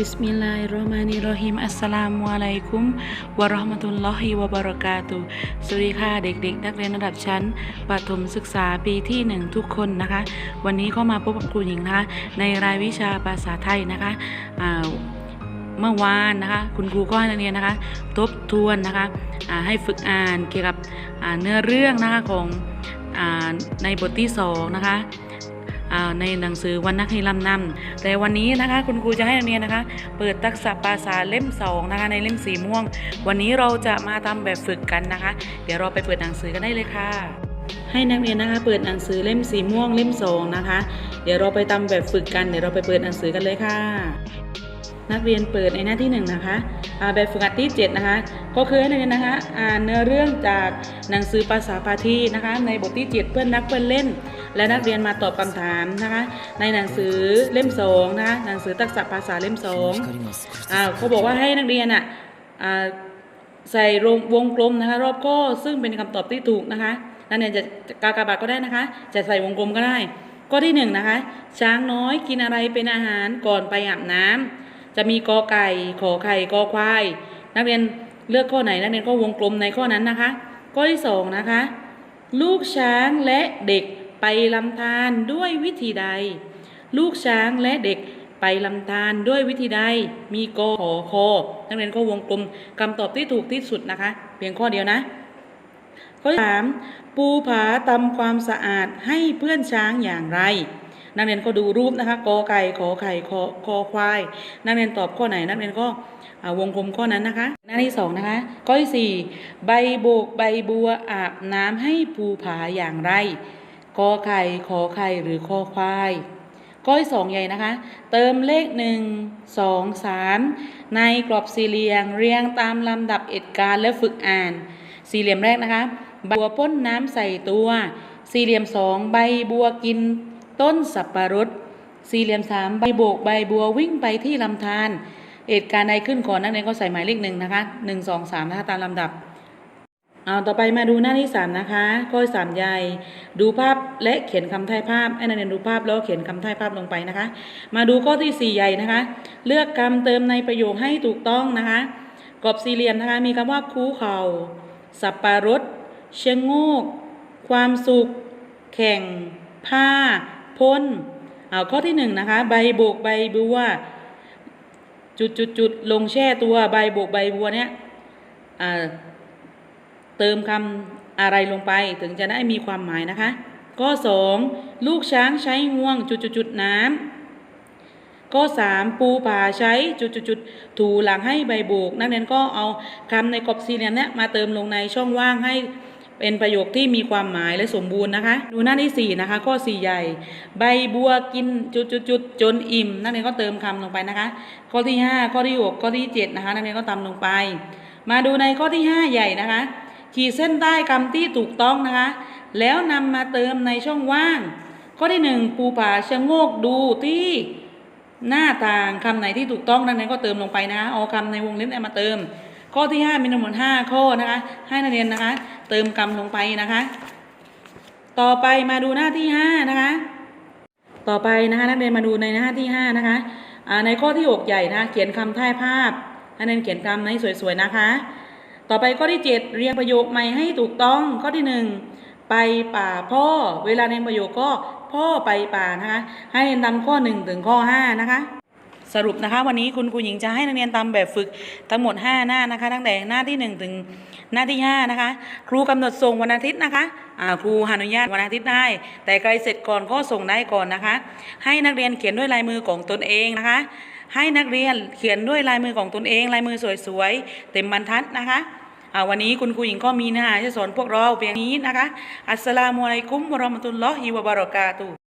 บิสมิลลาฮิรเราะห์มานิรเราะฮีมอัสสลามุอะลัยกุมวะเราะห์มะตุลลอฮิวะบะเราะกาตุสวัสดีค่ะเด็กๆ นักเรียนระดับชั้นประถมศึกษาปีที่หนึ่งทุกคนนะคะ วันนี้ก็มาพบกับครูหญิงนะคะ ในรายวิชาภาษาไทยนะคะอ่าเมื่อวานนะคะ คุณครูก็ให้นักเรียนนะคะ ทบทวนนะคะอ่าให้ฝึกอ่านเกี่ยวกับอ่าเนื้อเรื่องนะคะของอาในบทที่สองนะคะ ในหนังสือวันนักให้ลำนำแต่วันนี้นะคะคุณครูจะให้นักเรียนนะคะ เปิดทักษะภาษาเล่มสองนะคะในเล่มสีม่วง วันนี้เราจะมาทำแบบฝึกกันนะคะ เดี๋ยวเราไปเปิดหนังสือกันได้เลยค่ะ ให้นักเรียนนะคะ เปิดหนังสือเล่มสีม่วงเล่มสองนะคะ เดี๋ยวเราไปทำแบบฝึกกันเดี๋ยวเราไปเปิดหนังสือกันเลยค่ะ นักเรียนเปิดในหน้าที่หนึ่งนะคะแบบฝึกหัดที่ 7 นะคะ ก็คือให้นักเรียนนะคะอ่านเนื้อเรื่องจากหนังสือภาษาพาทีนะคะ ในบทที่ 7 เพื่อนนักเพื่อนเล่น และนักเรียนมาตอบคำถามนะคะ ในหนังสือเล่ม2นะคะหนังสือทักษะภาษาเล่ม2อ่าเขาบอกว่าให้นักเรียนอะใส่วงกลมนะคะ รอบข้อซึ่งเป็นคำตอบที่ถูกนะคะนักเรียนจะกากบาทก็ได้นะคะ จะใส่วงกลมก็ได้ ข้อที่หนึ่งนะคะ ช้างน้อยกินอะไรเป็นอาหารก่อนไปอาบน้ำ จะมีกอไก่ขอไข่กอควาย นักเรียนเลือกข้อไหนนักเรียนก็วงกลมในข้อนั้นนะคะ ข้อที่สองนะคะ ลูกช้างและเด็กไปลำธารด้วยวิธีใด ลูกช้างและเด็กไปลำธารด้วยวิธีใด มีกอขอคอนักเรียนก็วงกลมคำตอบที่ถูกที่สุดนะคะ เพียงข้อเดียวนะ ข้อที่สามปูผาทำความสะอาดให้เพื่อนช้างอย่างไร นักเรียนก็ดูรูปนะคะกอไก่ขอไข่คอคอควาย นักเรียนตอบข้อไหน นักเรียนก็วงกลมข้อนั้นนะคะ หน้าที่สองนะคะ ข้อที่สี่ใบโบกใบบัวอาบน้ำให้ภูผาอย่างไรกอไข่ขอไข่หรือคอควายข้อที่สองใหญ่นะคะ เติมเลขหนึ่งสองสามในกรอบสี่เหลี่ยมเรียงตามลำดับเหตุการณ์และฝึกอ่าน สี่เหลี่ยมแรกนะคะ บัวพ่นน้ำใส่ตัว สี่เหลี่ยมสองใบบัวกิน ต้นสับปะรด สี่เหลี่ยมสามใบโบกใบบัววิ่งไปที่ลำธารเหตุการณ์ใดขึ้นก่อนนักเรียนก็ใส่หมายเลขหนึ่งนะคะหนึ่งสองสามนะคะตามลำดับเอาต่อไปมาดูหน้าที่สามนะคะข้อสามใหญ่ดูภาพและเขียนคำท้ายภาพให้นักเรียนดูภาพแล้วเขียนคำท้ายภาพลงไปนะคะ มาดูข้อที่สี่ใหญ่นะคะ เลือกคำเติมในประโยคให้ถูกต้องนะคะกรอบสี่เหลี่ยมนะคะมีคำว่าคูเขา่าสับปะรดเชะโงก ความสุข แข่ง ผ้า พ่นเอาข้อที่หนึ่งนะคะ ใบโบกใบบัว จุดจุดจุดลงแช่ตัวใบโบกใบบัวเนี่ยเติมคำอะไรลงไปถึงจะได้มีความหมายนะคะ ข้อ2ลูกช้างใช้งวงจุดจุดจุดน้ำข้อ3ปูป่าใช้จุดจุดจุดถูหลังให้ใบโบก นักเรียนก็เอาคำในกรอบสี่เหลี่ยมเนี้ยมาเติมลงในช่องว่างให้ เป็นประโยคที่มีความหมายและสมบูรณ์นะคะ ดูหน้าที่4นะคะข้อ4ใหญ่ ใบบัวกินจุดจุดจุดจนอิ่ม นักเรียนก็เติมคำลงไปนะคะ ข้อที่ 5 ข้อที่6ข้อที่ 7 นะคะ นักเรียนก็ตามลงไป มาดูในข้อที่ 5 ใหญ่นะคะ ขีดเส้นใต้คำที่ถูกต้องนะคะ แล้วนำมาเติมในช่องว่าง ข้อที่หนึ่งปูผาชะโงกดูที่หน้าต่างคำไหนที่ถูกต้องนักเรียนก็เติมลงไปนะคะเอาคำในวงเล็บมาเติม ข้อที่ห้ามีทั้งหมดห้าข้อนะคะให้นักเรียนนะคะ เติมคำลงไปนะคะ ต่อไปมาดูหน้าที่ห้านะคะ ต่อไปนะคะนักเรียนมาดูในหน้าที่ห้านะคะในข้อที่หกใหญ่นะะเขียนคำท้ายภาพให้นักเรียนเขียนคำในสวยๆนะคะ ต่อไปข้อที่ 7 เรียงประโยคใหม่ให้ถูกต้องข้อที่ 1 ไปป่าพ่อ เวลาในประโยคก็พ่อไปป่านะคะ ให้เรียนตามข้อ 1 ถึงข้อ 5 นะคะ สรุปนะคะ วันนี้คุณครูหญิงจะให้นักเรียนตามแบบฝึกทั้งหมด 5 หน้านะคะ ตั้งแต่หน้าที่ 1 ถึงหน้าที่ 5 นะคะ ครูกำหนดส่งวันอาทิตย์นะคะครูอนุญาตวันอาทิตย์ได้ แต่ใครเสร็จก่อนก็ส่งได้ก่อนนะคะ ให้นักเรียนเขียนด้วยลายมือของตนเองนะคะ ให้นักเรียนเขียนด้วยลายมือของตนเอง ลายมือสวยๆเต็มบรรทัดนะคะวันนี้คุณครูหญิงก็มีนื้อหาจะสอนพวกเราเพียงนี้นะคะ อัสสลามุอะลัยกุมวะราะมะตุลลอฮิวะบะเราะกาตุ